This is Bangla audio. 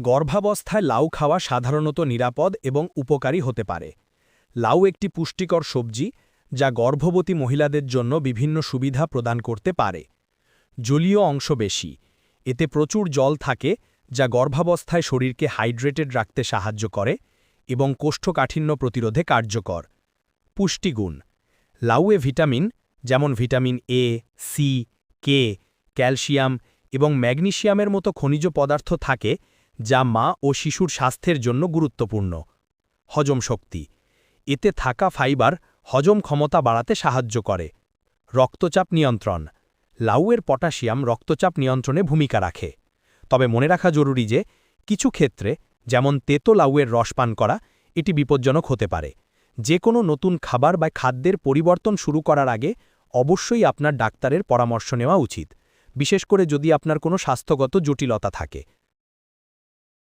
গর্ভাবস্থায় লাউ খাওয়া সাধারণত নিরাপদ এবং উপকারী হতে পারে। লাউ একটি পুষ্টিকর সবজি, যা গর্ভবতী মহিলাদের জন্য বিভিন্ন সুবিধা প্রদান করতে পারে। জলীয় অংশ বেশি। এতে প্রচুর জল থাকে, যা গর্ভাবস্থায় শরীরকে হাইড্রেটেড রাখতে সাহায্য করে এবং কোষ্ঠকাঠিন্য প্রতিরোধে কার্যকর। পুষ্টিগুণ। লাউয়ে ভিটামিন, যেমন vitamin A C K calcium এবং ম্যাগনেসিয়ামের মতো খনিজ পদার্থ থাকে যা মা ও শিশুর স্বাস্থ্যের জন্য গুরুত্বপূর্ণ। হজম শক্তি। এতে থাকা ফাইবার হজম ক্ষমতা বাড়াতে সাহায্য করে। রক্তচাপ নিয়ন্ত্রণ। লাউয়ের পটাশিয়াম রক্তচাপ নিয়ন্ত্রণে ভূমিকা রাখে। তবে মনে রাখা জরুরি যে, কিছু ক্ষেত্রে, যেমন তেতো লাউয়ের রস পান করা, এটি বিপজ্জনক হতে পারে। যে কোনো নতুন খাবার বা খাদ্যের পরিবর্তন শুরু করার আগে অবশ্যই আপনার ডাক্তারের পরামর্শ নেওয়া উচিত। বিশেষ করে যদি আপনার কোনো স্বাস্থ্যগত জটিলতা থাকে।